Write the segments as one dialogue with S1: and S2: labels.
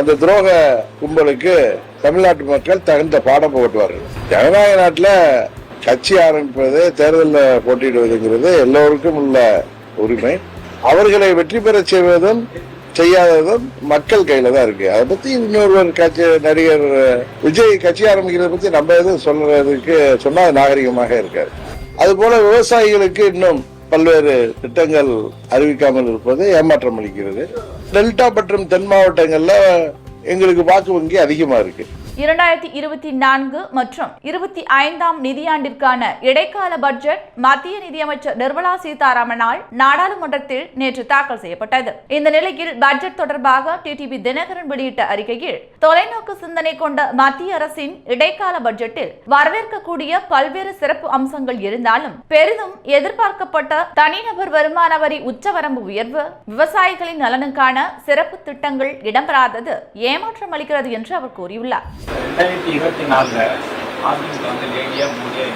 S1: அந்த துரோக கும்பலுக்கு தமிழ்நாட்டு மக்கள் தகுந்த பாடம் போட்டுவார்கள் ஜனநாயக நாட்டில் கட்சி ஆரம்பிப்பது தேர்தலில் போட்டியிடுவதுங்கிறது எல்லோருக்கும் உள்ள உரிமை. அவர்களை வெற்றி பெறச் செய்வதும் செய்யாததும் மக்கள் கையில தான் இருக்கு. அதை பத்தி இன்னொருவர் கட்சி நடிகர் விஜய் கட்சி ஆரம்பிக்கிறத பத்தி நம்ம எதுவும் சொல்றதுக்கு சொன்னா நாகரிகமாக இருக்காது. அதுபோல விவசாயிகளுக்கு இன்னும் பல்வேறு திட்டங்கள் அறிவிக்காமல் இருப்பது ஏமாற்றம் அளிக்கிறது. டெல்டா மற்றும் தென் மாவட்டங்களில் எங்களுக்கு வாக்கு வங்கி அதிகமாக இருக்குது
S2: இரண்டாயிரத்தி இருபத்தி நான்கு மற்றும் இருபத்தி ஐந்தாம் நிதியாண்டிற்கான இடைக்கால பட்ஜெட் மத்திய நிதியமைச்சர் நிர்மலா சீதாராமனால் நாடாளுமன்றத்தில் நேற்று தாக்கல் செய்யப்பட்டது. இந்த நிலையில் பட்ஜெட் தொடர்பாக டிடிவி தினகரன் வெளியிட்ட அறிக்கையில் தொலைநோக்கு சிந்தனை கொண்ட மத்திய அரசின் இடைக்கால பட்ஜெட்டில் வரவேற்கக்கூடிய பல்வேறு சிறப்பு அம்சங்கள் இருந்தாலும் பெரிதும் எதிர்பார்க்கப்பட்ட தனிநபர் வருமான வரி உச்சவரம்பு உயர்வு விவசாயிகளின் நலனுக்கான சிறப்பு திட்டங்கள் இடம்பெறாதது ஏமாற்றம் அளிக்கிறது என்று அவர் கூறியுள்ளார்.
S3: ரெண்டாயிரத்தி இருபத்தி நாலில் அதிமுக வந்து லேடியா மோடியா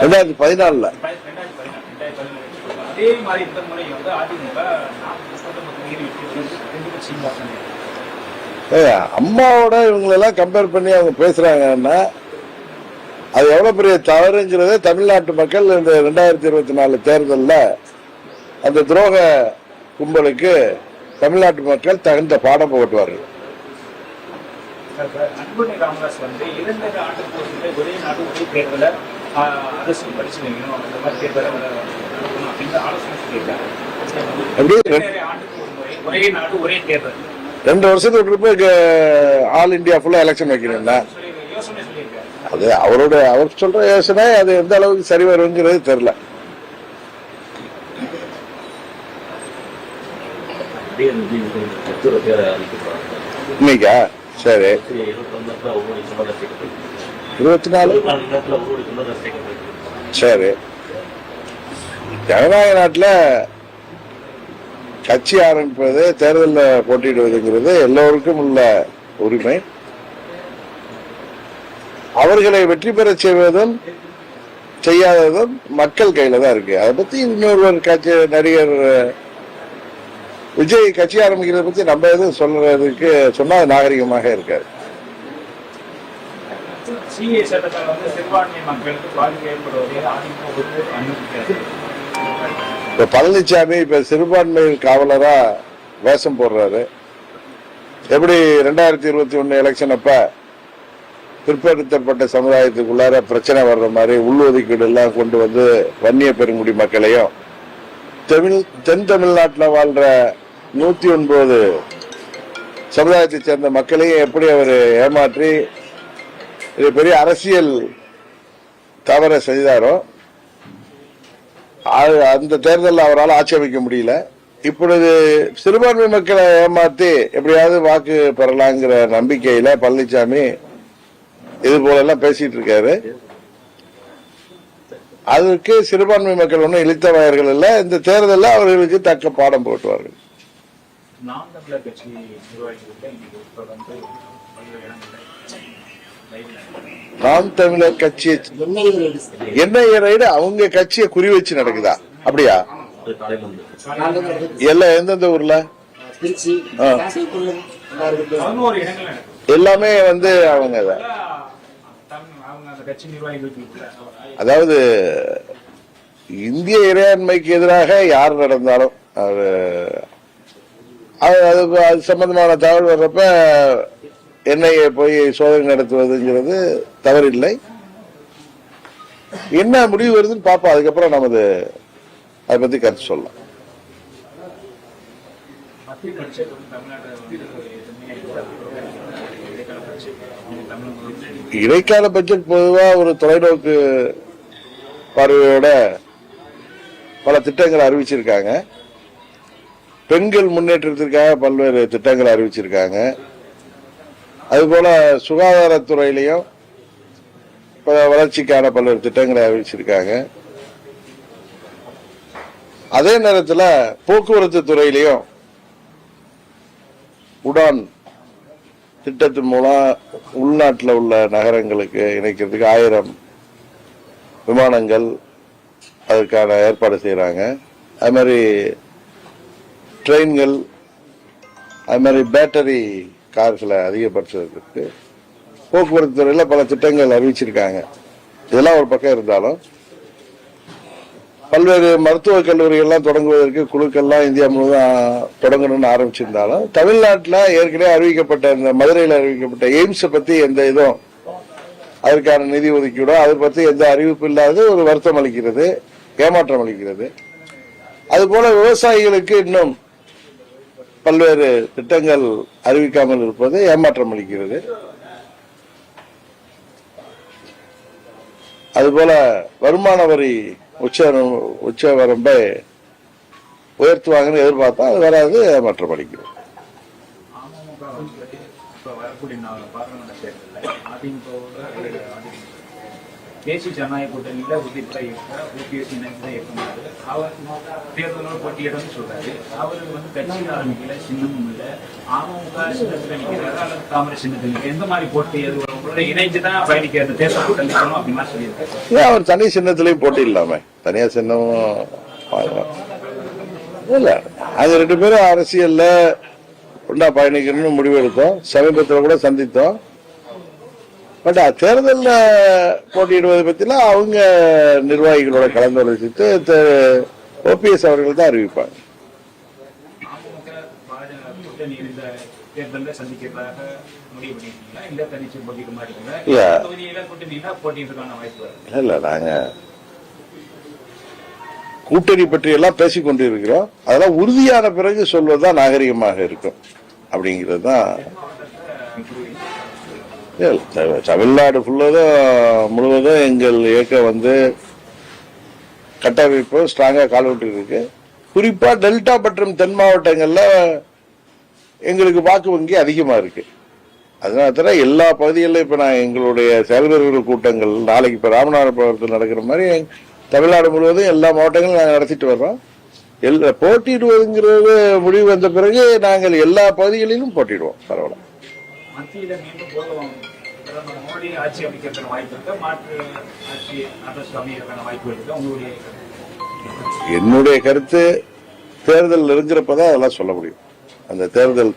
S1: ரெண்டாயிரத்தி பதினாலுல
S3: அதே மாதிரி இந்த முறை வந்து அதிமுக
S1: அம்மாவோட இவங்களெல்லாம் கம்பேர் பண்ணி அவங்க பேசுறாங்கன்னா அது எவ்வளவு பெரிய தவறுங்கிறத தமிழ்நாட்டு மக்கள் இந்த ரெண்டாயிரத்தி இருபத்தி நாலு தேர்தலில் அந்த துரோக கும்பலுக்கு தமிழ்நாட்டு மக்கள் தகுந்த பாடம் புகட்டுவார்கள்
S3: அன்புமணி ராமதாஸ் வந்து இரண்டு ஆண்டுக்கு ஒரு முறை ஒரே நாடு ஒரே தேர்தலை அரசு படிச்சு வைக்கணும் அந்த மாதிரி தேர்தலை நடத்தணும் அப்படின்னு ஆலோசனை சொல்லியிருக்காங்க
S1: எப்படி?
S3: இரண்டரை ஆண்டுக்கு ஒரு முறை ஒரே நாடு ஒரே தேர்தல்
S1: ரெண்டு வருஷத்துக்கு ஆல் இந்தியா ஃபுல்லா எலெக்ஷன் வைக்கணும்னா அது அவரோட அவர் சொல்ற யோசனை அது எந்த அளவுக்கு சரி வருங்கிறது தெரியல. இன்னைக்கா? சரி. இருபத்தி நாலு சரி. ஜனநாயக நாட்டில் கட்சி ஆரம்பிப்பது தேர்தலில் போட்டியிடுவதுங்கிறது எல்லோருக்கும் உள்ள உரிமை. அவர்களை வெற்றி பெறச் செய்வதும் செய்யாததும் மக்கள் கையில தான் இருக்கு. அதை பத்தி இன்னொருவர் கட்சி நடிகர் விஜய் கட்சி ஆரம்பிக்கிறத பத்தி நம்ம எதுவும் சொல்றதுக்கு சொன்னா நாகரிகமாக இருக்காது. இப்ப பழனிசாமி இப்ப சிறுபான்மை காவலரா வேஷம் போடுறாரு. எப்படி ரெண்டாயிரத்தி இருபத்தி ஒண்ணு எலெக்ஷன் அப்ப பிற்படுத்தப்பட்ட சமுதாயத்துக்குள்ளார பிரச்சனை வர்ற மாதிரி உள்ஒதுக்கீடு எல்லாம் கொண்டு வந்து வன்னிய பெருங்குடி மக்களையும் தமிழ் தென் தமிழ்நாட்டில் வாழ்ற நூத்தி ஒன்பது. சமுதாயத்தை சேர்ந்த மக்களையும் எப்படி அவர் ஏமாற்றி இது பெரிய அரசியல் தவற செய்தாரோ அந்த தேர்தலில் அவரால் ஆட்சேபிக்க முடியல. இப்பொழுது சிறுபான்மை மக்களை ஏமாத்தி எப்படியாவது வாக்கு பெறலாங்கிற நம்பிக்கையில பழனிசாமி இது போல எல்லாம் பேசிட்டு இருக்காரு. அதுக்கு சிறுபான்மை மக்கள் ஒன்றும் இழித்தவாயர்கள் இல்லை. இந்த தேர்தலில் அவர்களுக்கு தக்க பாடம் போட்டுவார்கள்
S3: நாம் தமிழர் கட்சி நிர்வாகிகளுக்கு இன்னைக்கு தொடர்ந்து பல்வேறு இடங்களில்
S1: நாம் தமிழர் கட்சியை என்ஐஏ ரைடு அவங்க கட்சியை குறி வச்சு நடக்குதா? அப்படியா? எல்லாம் எந்தெந்த ஊர்ல? எல்லாமே வந்து அவங்க அதாவது இந்திய இறையாண்மைக்கு எதிராக யார் நடந்தாலும் அது அது அது சம்பந்தமான தகவல் வர்றப்ப என்ஐஏ போய் சோதனை நடத்துவதுங்கிறது தவறில்லை. என்ன முடிவு வருதுன்னு பார்ப்போம். அதுக்கப்புறம் நமது அதை பத்தி கருத்து சொல்லலாம்.
S3: இடைக்கால பட்ஜெட்
S1: இடைக்கால பட்ஜெட் பொதுவா ஒரு தொலைநோக்கு பார்வையோட பல திட்டங்களை அறிவிச்சிருக்காங்க. பெண்கள் முன்னேற்றத்திற்காக பல்வேறு திட்டங்களை அறிவிச்சிருக்காங்க. அதுபோல சுகாதாரத்துறையிலையும் வளர்ச்சிக்கான பல்வேறு திட்டங்களை அறிவிச்சிருக்காங்க. அதே நேரத்தில் போக்குவரத்து துறையிலையும் உடான் திட்டத்தின் மூலம் உள்நாட்டில் உள்ள நகரங்களுக்கு இணைக்கிறதுக்கு ஆயிரம் விமானங்கள் அதற்கான ஏற்பாடு செய்கிறாங்க அது மாதிரி ட்ரெயின்கள் அது மாதிரி பேட்டரி கார்களை அதிகப்படுத்துவதற்கு போக்குவரத்து துறையில் பல திட்டங்கள் அறிவிச்சிருக்காங்க. இதெல்லாம் ஒரு பக்கம் இருந்தாலும் பல்வேறு மருத்துவக் கல்லூரிகள்லாம் தொடங்குவதற்கு குழுக்கள்லாம் இந்தியா முழுவதும் தொடங்கணும்னு ஆரம்பிச்சிருந்தாலும் தமிழ்நாட்டில் ஏற்கனவே அறிவிக்கப்பட்ட இந்த மதுரையில் அறிவிக்கப்பட்ட எய்ம்ஸை பற்றி எந்த இதுவும் அதற்கான நிதி ஒதுக்கிவிடும் அதை பற்றி எந்த அறிவிப்பு இல்லாத ஒரு வருத்தம் அளிக்கிறது ஏமாற்றம் அளிக்கிறது. அதுபோல விவசாயிகளுக்கு இன்னும் பல்வேறு திட்டங்கள் அறிவிக்காமல் இருப்பது ஏமாற்றம் அளிக்கிறது. அதுபோல வருமான வரி உச்ச உச்ச வரம்பை உயர்த்துவாங்கன்னு எதிர்பார்த்தா அது வராது ஏமாற்றம் அளிக்கிறது.
S3: அமமுக வரக்கூடிய பாராளுமன்ற தேர்தலில் தேசிய ஜனநாயக கூட்டணியில உதிர்த்த இருக்க ஓபிஎஸ் இணைந்து இருக்கும்போது அவர் தேர்தலோடு போட்டியிடன்னு சொல்றாரு. அவர் வந்து கட்சி ஆரம்பிக்கல சின்னமும் இல்லை. அமமுக சின்னத்தில் நிற்கிறாரு அல்லது காங்கிரஸ் சின்னத்தில் எந்த மாதிரி போட்டி அது உங்களோட இணைஞ்சு தான் பயணிக்க அந்த தேர்தல் கூட்டணி நிற்கணும் அப்படின்லாம் சொல்லியிருக்காரு
S1: ஏன் அவர் தனி சின்னத்திலையும் போட்டி இல்லாம? தனியா சின்னமும் இல்ல அது ரெண்டு பேரும் அரசியல்ல ஒன்றா பயணிக்கணும்னு முடிவு எடுத்தோம் சமீபத்தில் கூட சந்தித்தோம். பட் தேர்தலில் போட்டியிடுவதை பற்றிலாம் அவங்க நிர்வாகிகளோட கலந்தாலோசித்து ஓபிஎஸ் அவர்கள் தான் அறிவிப்பாங்க.
S3: இல்ல
S1: நாங்க கூட்டணி பற்றி எல்லாம் பேசிக் கொண்டிருக்கிறோம் அதெல்லாம் உறுதியான பிறகு சொல்வதுதான் நாகரிகமாக இருக்கும். அப்படிங்கிறது தான் தமிழ்நாடு ஃபுல்லாக முழுவதும் எங்கள் இயக்கம் வந்து கட்டமைப்பு ஸ்ட்ராங்காக கால்விட்டு இருக்கு குறிப்பாக டெல்டா மற்றும் தென் மாவட்டங்களில் எங்களுக்கு வாக்கு வங்கி அதிகமாக இருக்கு. அதனால தான் எல்லா பகுதிகளிலும் இப்போ நான் எங்களுடைய செயல்பர்கள் கூட்டங்கள் நாளைக்கு இப்போ ராமநாதபுரத்தில் நடக்கிற மாதிரி தமிழ்நாடு முழுவதும் எல்லா மாவட்டங்களும் நாங்கள் நடத்திட்டு வர்றோம். எல்லா போட்டியிடுவதுங்கிறது முடிவு வந்த பிறகு நாங்கள் எல்லா பகுதிகளிலும் போட்டிடுவோம் பரவாயில்ல.
S3: மத்தியில மீண்டும் போதும் பிரதமர் மோடி ஆட்சி அமைக்கிறதுக்கான வாய்ப்பு இருக்கு. மாற்று ஆட்சி அரசு அமைக்கிறதுக்கான வாய்ப்பு இருக்கு. உங்களுடைய
S1: என்னுடைய கருத்து தேர்தல் நெருங்குறப்பதான் அதெல்லாம் சொல்ல முடியும். அந்த தேர்தல்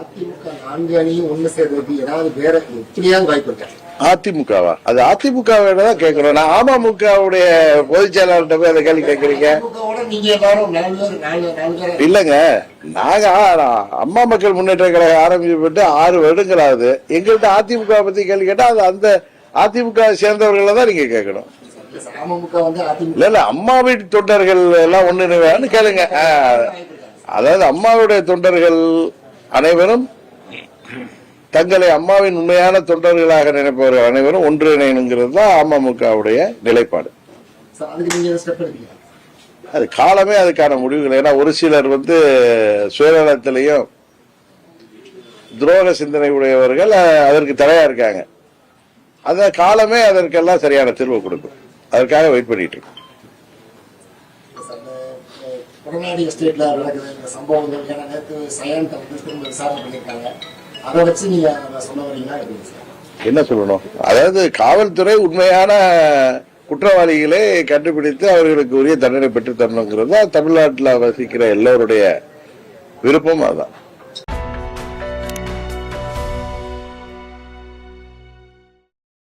S4: அதிமுக நான்கு அணியும் ஒண்ணு சேர்றதுக்கு ஏதாவது வேற எப்படியாவது வாய்ப்பு இருக்கா?
S1: அதிமுகவா? அது அதிமுக தான் கேட்கணும். நான் அமமுகவுடைய பொதுச் செயலாளர்கிட்ட போய் அதை கேள்வி கேட்கறீங்க. இல்லங்க. நாங்க ஆ- அம்மா மக்கள் முன்னேற்ற கழகம் ஆரம்பிக்கப்பட்டு ஆறு வருடங்கள் ஆகுது. எங்கள்கிட்ட அதிமுக பத்தி கேள்வி கேட்டா அது அந்த அதிமுக சேர்ந்தவர்களை தான் நீங்க கேட்கணும். இல்ல இல்ல அம்மா வீட்டு தொண்டர்கள் எல்லாம் ஒண்ணு கேளுங்க. அதாவது அம்மாவுடைய தொண்டர்கள் அனைவரும் தங்களை அம்மாவின் உண்மையான தொண்டர்களாக நினைப்பவர்கள் அனைவரும் ஒன்றிணைனுங்கிறது தான் அமமுகவுடைய நிலைப்பாடு. அது காலமே அதுக்கான முடிவுகள். ஏன்னா ஒரு சிலர் வந்து சுயநலத்திலையும் துரோக சிந்தனை உடையவர்கள் அதற்கு தடையா இருக்காங்க. அந்த காலமே அதற்கெல்லாம் சரியான தீர்வு கொடுக்கும். அதற்காக வெயிட் பண்ணிட்டு இருக்கோம்.
S4: சார், இந்த, அஹ், கொடநாடு எஸ்டேட்ல நடக்குது இந்த சம்பவங்கள் ஏன்னா நேற்று சயான்ட்ட வந்து திரும்ப விசாரணை பண்ணியிருக்காங்க. அதை வச்சு நீங்க அதை சொல்ல வரீங்களா? எப்படிங்க சார்
S1: என்ன சொல்லணும்? அதாவது காவல்துறை உண்மையான குற்றவாளிகளை கண்டுபிடித்து அவர்களுக்கு உரிய தண்டனை பெற்று தரணுங்கிறது தான் தமிழ்நாட்டில் வசிக்கிற எல்லோருடைய விருப்பம் அதுதான்.